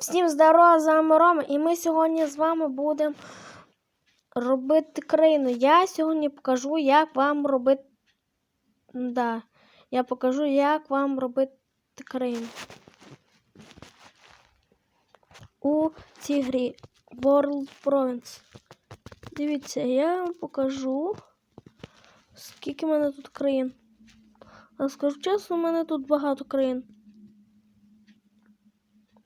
Всім здорова, з вами Рома, і ми сьогодні з вами будемо робити країну. Я сьогодні покажу, як вам робити. Да, я покажу, як вам робити країну. У цій грі World Province. Дивіться, я вам покажу, скільки в мене тут країн. А скажу чесно, у мене тут багато країн.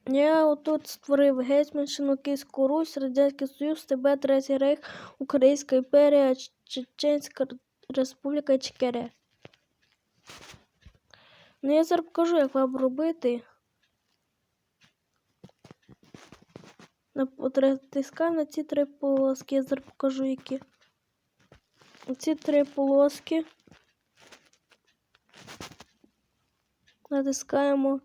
Я отут створив Гетьманщину, Київську Русь, Радянський Союз, ТБ, Третій Рейх, Українська імперія, Чеченська Республіка Ічкерія. Ну, я зараз покажу, як вам робити. Натискаю на ці три полоски, я зараз покажу, які. Ці три полоски. Натискаємо.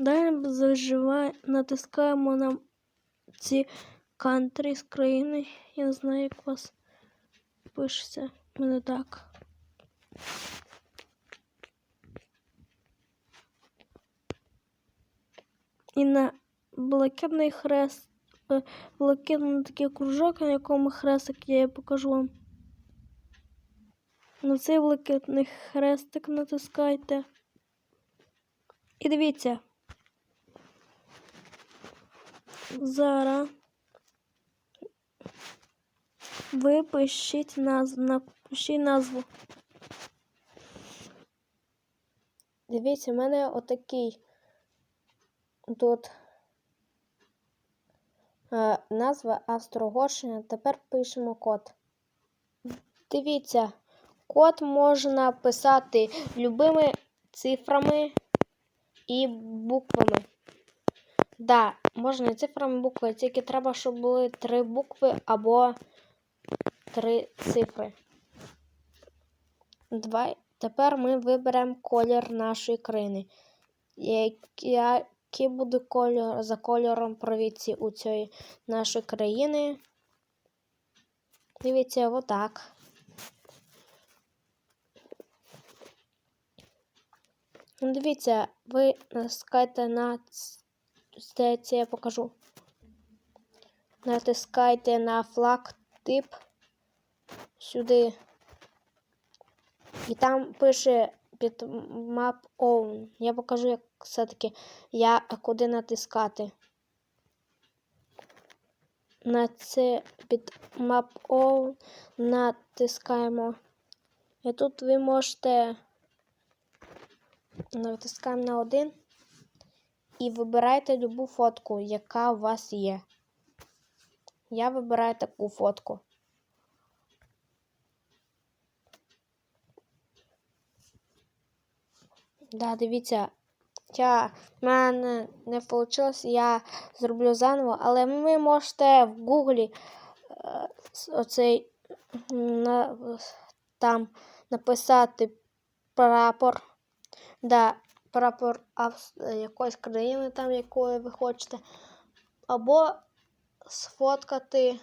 Далі заживає, натискаємо на ці кантрі з країни. Я не знаю, як вас пишеться. Мене так. І на блакитний хрест, е, блакитний такий кружок, на якому хрестик є, я покажу вам. На цей блакитний хрестик натискайте. І дивіться. Зараз ви пишіть назву, напишіть назву. Дивіться, в мене отакий тут е, назва Австро-Угорщина. Тепер пишемо код. Дивіться, код можна писати любими цифрами і буквами. Да, можна і цифрами букви, тільки треба, щоб були три букви або три цифри. Давай. Тепер ми виберемо колір нашої країни. Який буде кольор за кольором провідці у цієї нашої країни? Дивіться, отак. Ну, Дивіться, ви натискаєте на здається, я покажу. Натискайте на флаг тип сюди. І там пише під Map Own. Я покажу, як все-таки я куди натискати. На це під Map Own натискаємо. І тут ви можете натискаємо на один і вибирайте любу фотку, яка у вас є. Я вибираю таку фотку. Да, дивіться, в мене не вийшло, я зроблю заново, але ви можете в Гуглі е, оцей на, там написати прапор. Да, прапор якоїсь країни, там якої ви хочете. Або сфоткати,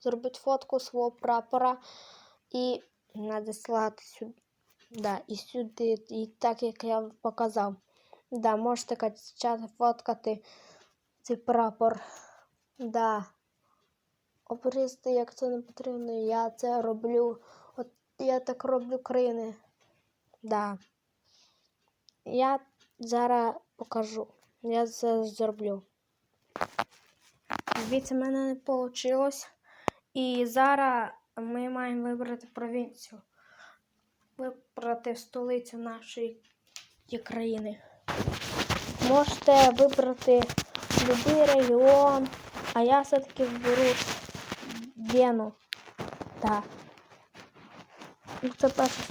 зробити фотку свого прапора і надіслати сюди. Да, і сюди, і так як я показав. Да, можете качати, фоткати цей прапор. Да. Обрізати, як це не потрібно, я це роблю. От я так роблю країни. Да. Я зараз покажу. Я це зроблю. Дивіться, в мене не вийшло. І зараз ми маємо вибрати провінцію. Вибрати столицю нашої країни. Можете вибрати будь-який регіон, а я все-таки виберу Вену. Так. Це перша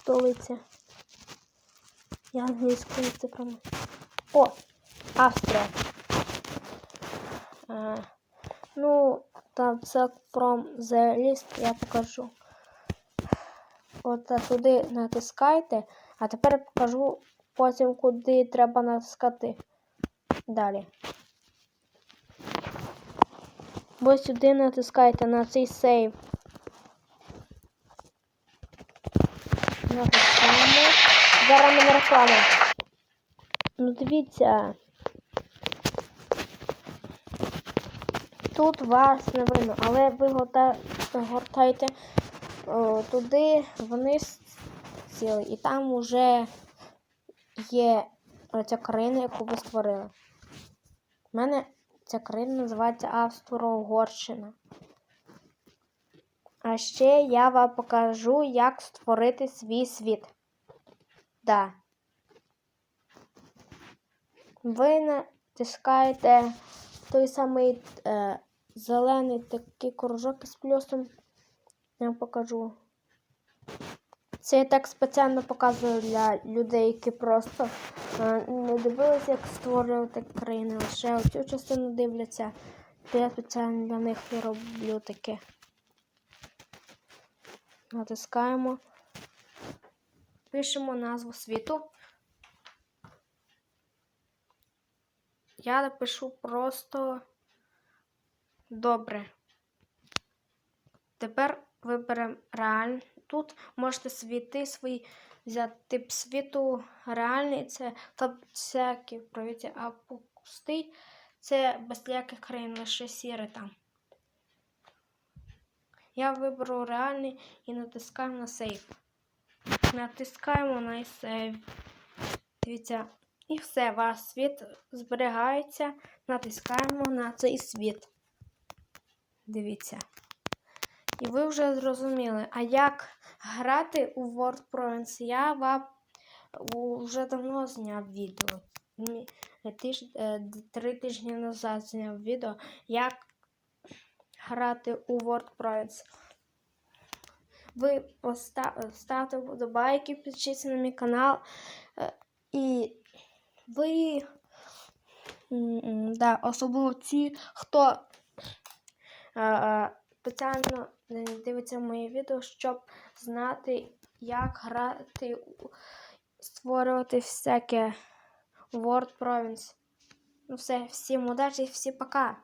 столиця. Я англійською цифрами. О! Австрія. А, ну, там це from the list я покажу. От туди натискайте, а тепер покажу потім, куди треба натискати далі. Ось сюди натискайте на цей сейв. Натискаємо. Зараз. Ну дивіться. тут вас не видно, але ви гортаєте туди вниз сіли, і там вже є ця країна, яку ви створили. У мене ця країна називається Австро-Угорщина. А ще я вам покажу, як створити свій світ. Да. Ви натискаєте той самий е, зелений такий кружок із плюсом. Я вам покажу. Це я так спеціально показую для людей, які просто е, не дивилися, як створювати країни. Лише оцю частину дивляться. То я спеціально для них роблю таке. Натискаємо. Пишемо назву світу. Я напишу просто добре. Тепер виберемо реальний. Тут можете світи свої взяти тип світу реальний, це там всякі провіті, а пустий це без ніяких країн, лише сіре там. Я виберу реальний і натискаємо на сейв. Натискаємо на сейв. Дивіться, і все, ваш світ зберігається. Натискаємо на цей світ. Дивіться. І ви вже зрозуміли, а як грати у World Province, я вам вже давно зняв відео. Тиж, е, три тижні назад зняв відео, як грати у World Province. Ви поста- ставте вподобайки, підпишіться на мій канал. е, І ви да, особливо ті, хто спеціально дивиться моє відео, щоб знати, як грати, створювати всяке World Province. Ну все, всім удачі, всі пока!